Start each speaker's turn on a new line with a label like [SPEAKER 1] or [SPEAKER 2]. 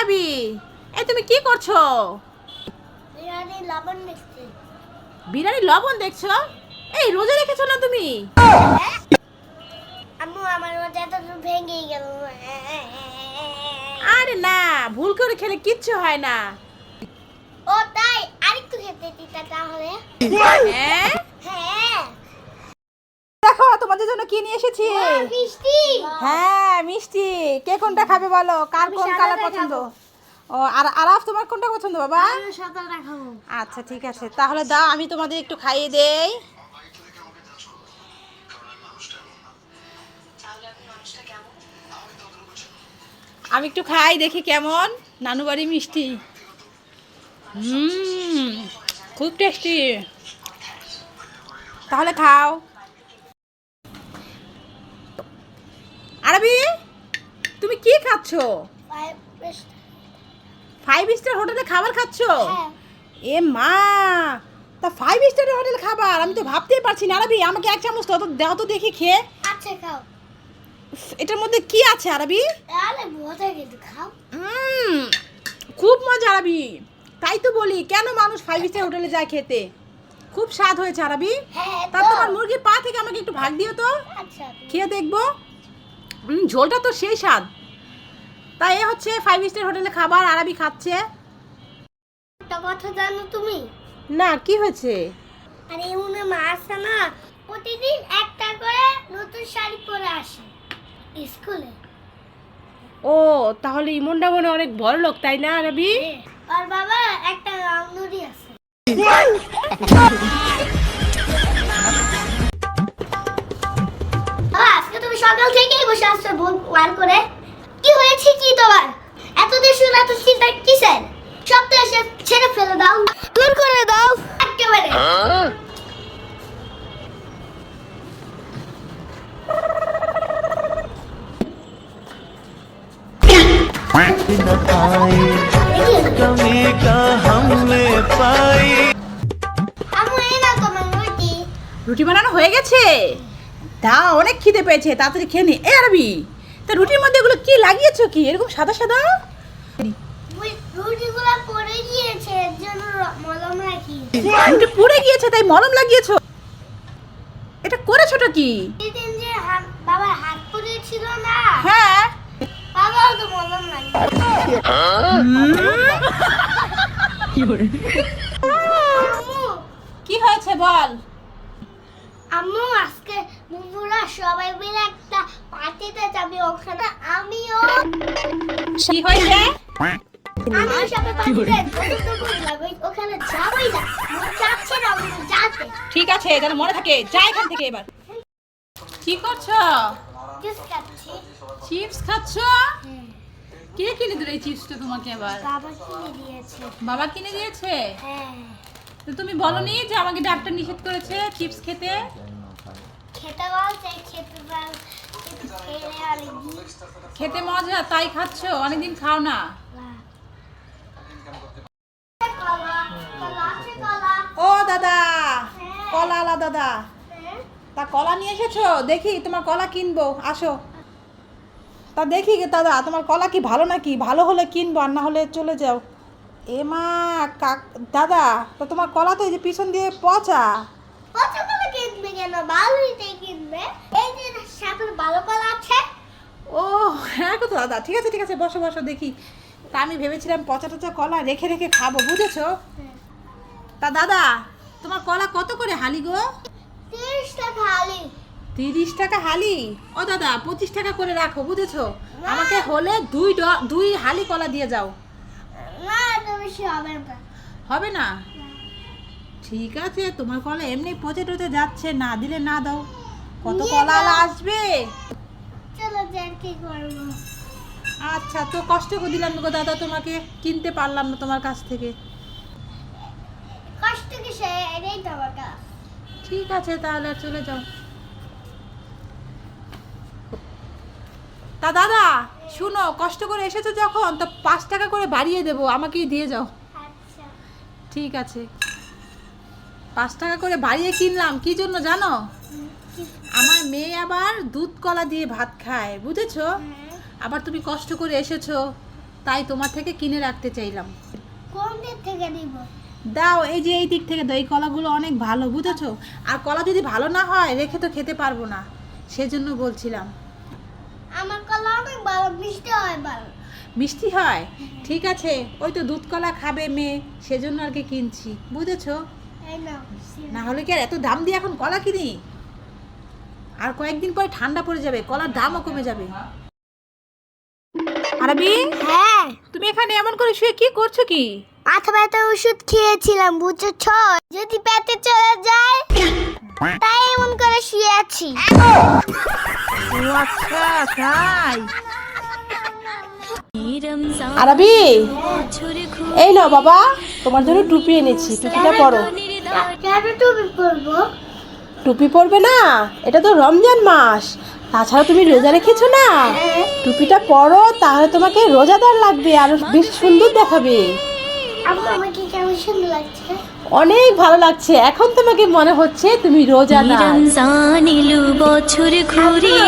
[SPEAKER 1] আরবি এই তুমি কি করছ?
[SPEAKER 2] বিরিয়ানি লবণ দেখছি।
[SPEAKER 1] এই রোজা রেখেছো না তুমি?
[SPEAKER 2] আম্মু আমার ভেঙে গেল।
[SPEAKER 1] আরে না ভুল করে খেলে কিচ্ছু হয় না।
[SPEAKER 2] ও তাই। আরেকটু খেতে দিতা তাহলে।
[SPEAKER 1] হ্যাঁ
[SPEAKER 2] হ্যাঁ?
[SPEAKER 1] তোমাদের জন্য কি নিয়ে এসেছি?
[SPEAKER 2] মিষ্টি।
[SPEAKER 1] হ্যাঁ মিষ্টি। কে কোনটা খাবে বলো? কার কোন কালার পছন্দ? ও আর আরাফ তোমার কোনটা পছন্দ বাবা? আচ্ছা ঠিক আছে। তাহলে দাও আমি তোমাদের একটু খাইয়ে দেই। আমি একটু খাই দেখি কেমন। নানু বাড়ি মিষ্টি। হুম খুব টেস্টি তাহলে খাও। আরবি তুমি কি খাচ্ছ?
[SPEAKER 2] ফাইভ
[SPEAKER 1] স্টার হোটেলে খাবার খাচ্ছো?
[SPEAKER 2] হ্যাঁ।
[SPEAKER 1] এ মা তা ফাইভ স্টারের হোটেল খাবার আমি তো ভাবতেই পারছি না। আরবি আমাকে এক চামচ তো দাও তো দেখি খেয়ে।
[SPEAKER 2] আচ্ছা খাও।
[SPEAKER 1] এটার মধ্যে কি আছে আরবি?
[SPEAKER 2] আরে মজা কিন্তু খাও।
[SPEAKER 1] খুব মজা আরবি। তাই তো বলি কেন মানুষ ফাইভ স্টার হোটেলে যায় খেতে? খুব স্বাদ হয়েছে আরবি।
[SPEAKER 2] হ্যাঁ
[SPEAKER 1] তা তোমার মুরগির পা থেকে আমাকে একটু ভাগ দিও তো।
[SPEAKER 2] আচ্ছা।
[SPEAKER 1] খেয়ে দেখব। ঝোলটা তো সেই স্বাদ। তাই এ হচ্ছে ফাইভ স্টার হোটেলে খাবার আরবি খাচ্ছে।
[SPEAKER 2] একটা কথা জানো তুমি?
[SPEAKER 1] না কি হয়েছে?
[SPEAKER 2] আর এমনি মা আছে না প্রতিদিন একটা করে নতুন শাড়ি পরে আসে স্কুলে।
[SPEAKER 1] ও তাহলে ইমনটা মনে অনেক বড় লোক তাই না রবি
[SPEAKER 2] আর বাবা একটা রামনুরি আছে। সকাল থেকেই বসে আসছো ভুল ওয়ান করে কি হয়েছে কি তোমার এতদিন শুনে এত চিন্তা কিসের সব তো এসে ছেড়ে ফেলে দাও দূর করে দাও একেবারে
[SPEAKER 3] न पाई कमी का हमने पाई
[SPEAKER 2] আমু এই না তোমার রুটি
[SPEAKER 1] রুটি বানানো হয়ে গেছে তা অনেক খিদে পেয়েছে তাড়াতাড়ি খেয়ে নি। এ আরবি তা রুটির মধ্যে এগুলো কি লাগিয়েছো কি? এরকম সাদা সাদা?
[SPEAKER 2] রুটিগুলো পড়ে গিয়েছে এর জন্য র- মলম রাখি
[SPEAKER 1] রুটি পুড়ে গিয়েছে তাই মলম লাগিয়েছো? এটা করেছোটা কি?
[SPEAKER 2] সেদিন যে হাত- বাবার হাত পড়েছিল না?
[SPEAKER 1] হ্যাঁ।
[SPEAKER 2] বাবাও তো মলম লাগে
[SPEAKER 1] কি হয়েছে বল?
[SPEAKER 2] আম্মু আজকে বন্ধুরা সবাই মিলে একটা পার্টিতে যাবে ওখানে। আমিও।
[SPEAKER 1] কি হয়েছে?
[SPEAKER 2] আমিও সাথে পার্টিতে ওখানে যাবই না। চাচ্ছে না যাতে।
[SPEAKER 1] ঠিক আছে তাহলে মনে থাকে। যা এখান থেকে এবার। কি করছ?
[SPEAKER 2] জুস খাচ্ছি।
[SPEAKER 1] চিপস খাচ্ছো? কে কিনে দিল এই চিপসটা তোমাকে এবার?
[SPEAKER 2] বাবা কিনে দিয়েছে।
[SPEAKER 1] বাবা কিনে দিয়েছে?
[SPEAKER 2] হ্যাঁ।
[SPEAKER 1] তো তুমি বলনি যে আমাকে ডাক্তার নিষেধ করেছে চিপস খেতে?
[SPEAKER 2] খেতে বলছে খেতে
[SPEAKER 1] খেতে মজা তাই খাচ্ছো? অনেকদিন খাও না। ও দাদা কলা আলা দাদা। তা কলা নিয়ে এসেছ? দেখি তোমার কলা কিনবো। আসো। তা দেখি দাদা তোমার কলা কি ভালো নাকি? ভালো হলে কিনবো আর না হলে চলে যাও। এ মা কাক দাদা তো তোমার কলা তো এই যে পিছন দিয়ে পচা।
[SPEAKER 2] পছন্দ করে কিনবে কেন? ভালোইটাই কিনবে। এই যে সাথে ভালো কলা আছে।
[SPEAKER 1] ও হ্যাঁ গো দাদা ঠিক আছে ঠিক আছে বসো বসো দেখি। তা আমি ভেবেছিলাম পচা টচা কলা রেখে রেখে খাব বুঝেছ? তা দাদা তোমার কলা কত করে হালি গো?
[SPEAKER 2] তিরিশ টাকা হালি।
[SPEAKER 1] তিরিশ টাকা হালি? ও দাদা পঁচিশ টাকা করে রাখো বুঝেছ? আমাকে হলে দুই ড- দুই হালি কলা দিয়ে যাও।
[SPEAKER 2] বেশি হবে না।
[SPEAKER 1] হবে না? ঠিক আছে তোমার কলা এমনি পচে টচে যাচ্ছে না দিলে না দাও। কত কলা আসবে?
[SPEAKER 2] চলো কি করব?
[SPEAKER 1] আচ্ছা তো কষ্ট করে দিলাম গো দাদা তোমাকে কিনতে পারলাম না তোমার কাছ থেকে।
[SPEAKER 2] কষ্ট কিসে এটাই তো
[SPEAKER 1] ঠিক আছে তাহলে চলে যাও। তা দাদা শুনো কষ্ট করে এসেছ যখন তো পাঁচ টাকা করে বাড়িয়ে দেবো আমাকেই দিয়ে যাও।
[SPEAKER 2] আচ্ছা।
[SPEAKER 1] ঠিক আছে। পাঁচ টাকা করে বাড়িয়ে কিনলাম কি জন্য জানো? আমার মেয়ে আবার দুধ কলা দিয়ে ভাত খায় বুঝেছ?
[SPEAKER 2] হ্যাঁ।
[SPEAKER 1] আবার তুমি কষ্ট করে এসেছ তাই তোমার থেকে কিনে রাখতে চাইলাম।
[SPEAKER 2] কোন দিক থেকে
[SPEAKER 1] দাও এই যে এই দিক থেকে দাও এই কলাগুলো অনেক ভালো বুঝেছ? আর কলা যদি ভালো না হয় রেখে তো খেতে পারব না সেজন্য বলছিলাম।
[SPEAKER 2] আমার কলা অনেক ভালো মিষ্টি হয় ভালো।
[SPEAKER 1] মিষ্টি হয়? ঠিক আছে ওই তো দুধ কলা খাবে মেয়ে সেজন্য আর কি কিনছি বুঝেছ? না হলে কি আর এত দাম দিয়ে এখন কলা কিনি? আর কয়েকদিন পরে ঠান্ডা পড়ে যাবে কলার দামও কমে যাবে। আরবি?
[SPEAKER 2] হ্যাঁ।
[SPEAKER 1] তুমি এখানে এমন করে শুয়ে কি করছ কি?
[SPEAKER 2] মাথা ব্যথার ওষুধ খেয়েছিলাম বুঝেছ? যদি পেটে চলে যায়
[SPEAKER 1] আচ্ছা তাই আরবি? এই নাও বাবা তোমার জন্য টুপি এনেছি টুপিটা পরো। টুপি পরবে? না এটা তো রমজান মাস। তাছাড়া তুমি রোজা রেখেছো না? টুপিটা পরো তাহলে তোমাকে রোজাদার লাগবে আর বেশ সুন্দর দেখাবে।
[SPEAKER 2] আমাকে কেমন সুন্দর লাগছে?
[SPEAKER 1] অনেক ভালো লাগছে। এখন তোমাকে মনে হচ্ছে তুমি
[SPEAKER 4] রোজা বছর ঘুরে।